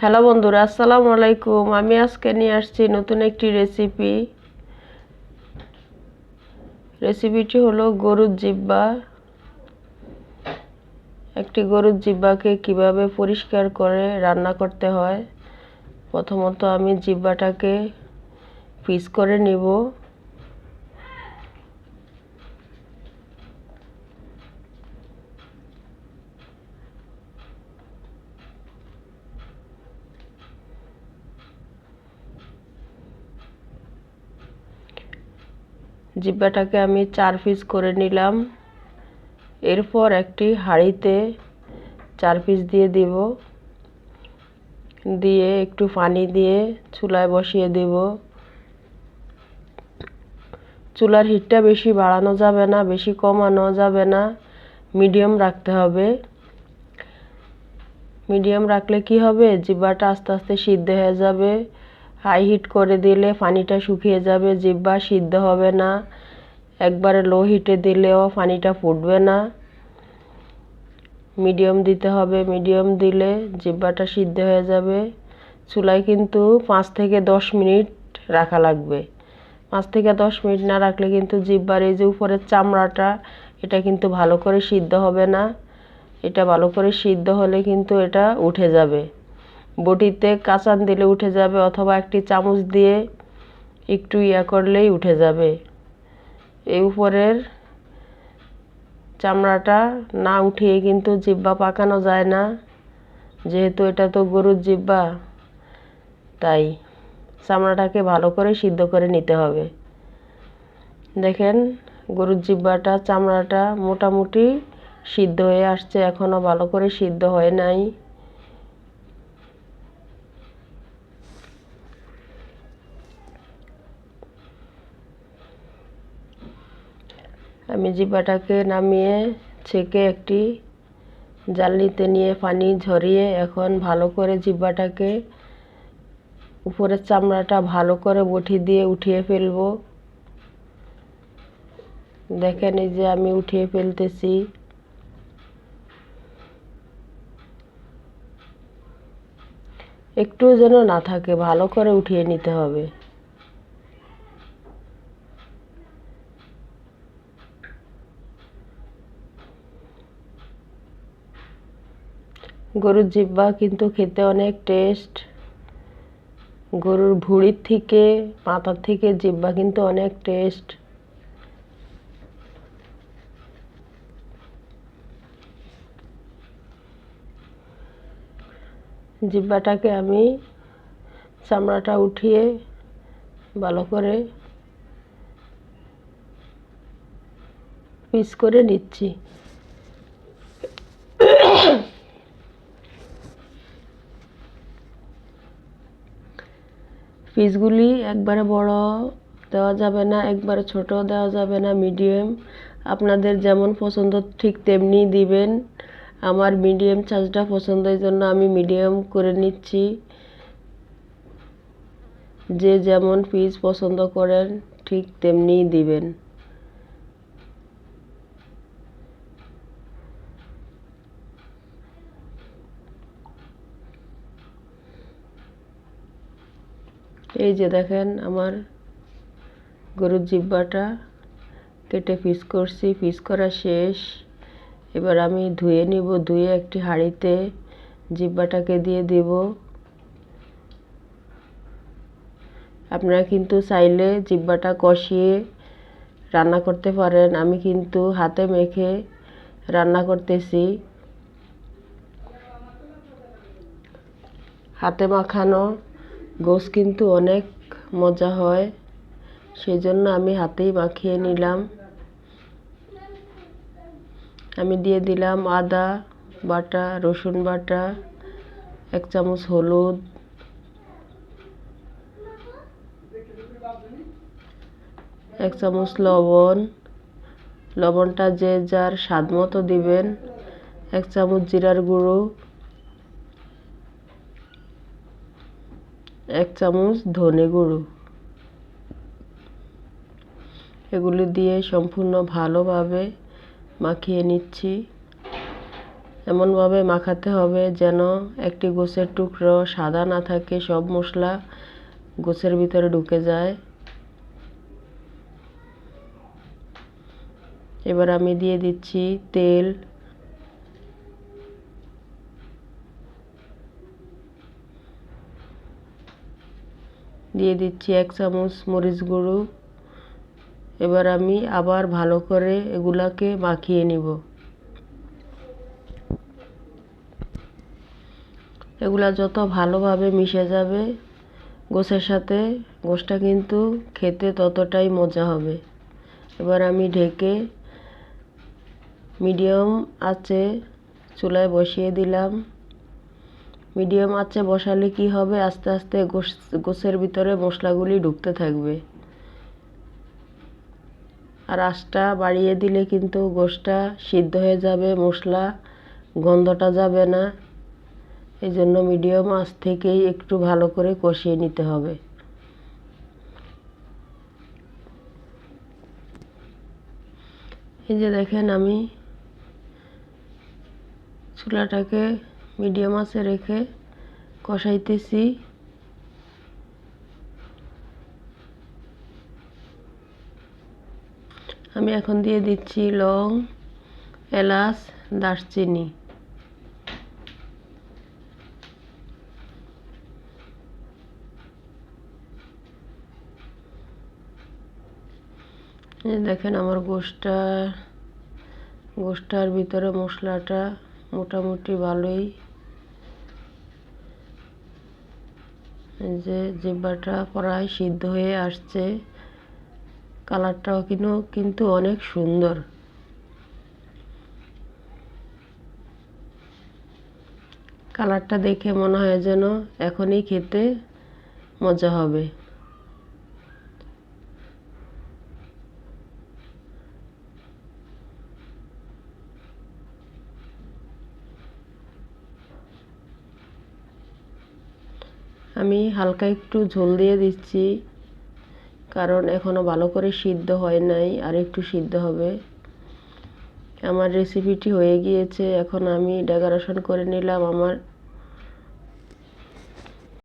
Hello বন্ধুরা, আসসালামু আলাইকুম। আমি আজকে নিয়ে আসছি নতুন একটি রেসিপি রেসিপিটি হলো গরুর জিব্বা একটি গরুর জিব্বাকে কীভাবে পরিষ্কার করে রান্না করতে হয়, প্রথমত আমি জিব্বাটাকে পিস করে নিব। জিব্বাটাকে আমি চার পিস করে নিলাম। এরপর একটি হাঁড়িতে চার পিস দিয়ে দিব। দিয়ে একটু পানি দিয়ে চুলায় বসিয়ে দেব। চুলার হিটটা বেশি বাড়ানো যাবে না, বেশি কমানো যাবে না। মিডিয়াম রাখতে হবে। মিডিয়াম রাখলে কি হবে? জিব্বাটা আস্তে আস্তে সিদ্ধ হয়ে যাবে। হাই হিট করে দিলে পানিটা শুকিয়ে যাবে, জিব্বা সিদ্ধ হবে না। একবারে লো হিটে দিলেও পানিটা ফুটবে না। মিডিয়াম দিতে হবে, মিডিয়াম দিলে জিব্বাটা সিদ্ধ হয়ে যাবে। চুলায় কিন্তু পাঁচ থেকে দশ মিনিট রাখা লাগবে। পাঁচ থেকে দশ মিনিট না রাখলে কিন্তু জিব্বার এই যে উপরের চামড়াটা, এটা কিন্তু ভালো করে সিদ্ধ হবে না। এটা ভালো করে সিদ্ধ হলে কিন্তু এটা উঠে যাবে। বটিতে কাঁচান দিলে উঠে যাবে অথবা একটি চামচ দিয়ে একটু ইয়া করলেই উঠে যাবে। এই উপরের চামড়াটা না উঠিয়ে কিন্তু জিব্বা পাকানো যায় না, যেহেতু এটা তো গরুর জিব্বা তাই চামড়াটাকে ভালো করে সিদ্ধ করে নিতে হবে। দেখেন, গরুর জিব্বাটা চামড়াটা মোটামুটি সিদ্ধ হয়ে আসছে এখনও ভালো করে সিদ্ধ হয় নাই। আমি জিব্বাটাকে নামিয়ে ছেঁকে একটি জালনিতে নিয়ে পানি ঝরিয়ে এখন ভালো করে জিব্বাটাকে উপরের চামড়াটা ভালো করে বটি দিয়ে উঠিয়ে ফেলব। দেখেন এই যে আমি উঠিয়ে ফেলতেছি। একটু যেন না থাকে, ভালো করে উঠিয়ে নিতে হবে। গরুর জিব্বা কিন্তু খেতে অনেক টেস্ট গরুর ভুঁড়ির থেকে মাথার থেকে জিব্বা কিন্তু অনেক টেস্ট জিব্বাটাকে আমি চামড়াটা উঠিয়ে ভালো করে পিস করে নিচ্ছি। পিসগুলি একবারে বড় দেওয়া যাবে না, একবারে ছোট দেওয়া যাবে না মিডিয়াম আপনাদের যেমন পছন্দ ঠিক তেমনি দিবেন। আমার মিডিয়াম চার্জটা পছন্দের জন্য আমি মিডিয়াম করে নিচ্ছি। যে যেমন পিস পছন্দ করেন, ঠিক তেমনিই দিবেন। এই যে দেখেন আমার গরুর জিব্বাটা কেটে পিস করছি পিস করা শেষ। এবার আমি ধুয়ে নিব, ধুয়ে একটি হাঁড়িতে জিব্বাটাকে দিয়ে দেব। আপনারা কিন্তু চাইলে জিব্বাটা কষিয়ে রান্না করতে পারেন। আমি কিন্তু হাতে মেখে রান্না করতেছি। হাতে মাখানো গোস কিন্তু অনেক মজা হয় সেই জন্য আমি হাতেই মাখিয়ে নিলাম। আমি দিয়ে দিলাম আদা বাটা, রসুন বাটা, এক চামচ হলুদ। এক চামচ লবণ। লবণটা যে যার স্বাদ মতো দিবেন। এক চামচ জিরার গুঁড়ো। এক চামচ ধনে গুঁড়ো। এগুলি দিয়ে সম্পূর্ণ ভালোভাবে মাখিয়ে নিচ্ছি। এমনভাবে মাখাতে হবে যেন একটি গোছের টুকরো সাদা না থাকে, সব মশলা গোছের ভিতরে ঢুকে যায়। এবার আমি দিয়ে দিচ্ছি তেল দিয়ে দিচ্ছি এক চামচ মরিচ গুঁড়ো। এবার আমি আবার ভালো করে এগুলাকে মাখিয়ে নিব। এগুলা যত ভালোভাবে মিশে যাবে, গোছের সাথে গোশটা কিন্তু খেতে ততটাই মজা হবে। এবার আমি ঢেকে মিডিয়াম আঁচে চুলায় বসিয়ে দিলাম। মিডিয়াম আঁচে বসালে কি হবে? আস্তে আস্তে গোছের ভিতরে মশলাগুলি ঢুকতে থাকবে। আর আঁচটা বাড়িয়ে দিলে কিন্তু গোশটা সিদ্ধ হয়ে যাবে, মশলা গন্ধটা যাবে না। এই জন্য মিডিয়াম আঁচ থেকেই একটু ভালো করে কষিয়ে নিতে হবে। এই যে দেখেন আমি চুলাটাকে মিডিয়াম আঁচে রেখে কষাইতেছি। আমি এখন দিয়ে দিচ্ছি লং, এলাচ, দারচিনি। দেখেন আমার গোষ্ঠটা, গোষ্ঠটার ভিতরে মশলাটা মোটামুটি ভালোই যে জিব্বাটা প্রায় সিদ্ধ হয়ে আসছে। কালারটাও কিন্তু কিন্তু অনেক সুন্দর। কালারটা দেখে মনে হয় যেন এখনই খেতে মজা হবে। আমি হালকা একটু ঝোল দিয়ে দিচ্ছি, কারণ এখনও ভালো করে সিদ্ধ হয় নাই, আর একটু সিদ্ধ হবে। আমার রেসিপিটি হয়ে গিয়েছে, এখন আমি ডেকোরেশন করে নিলাম আমার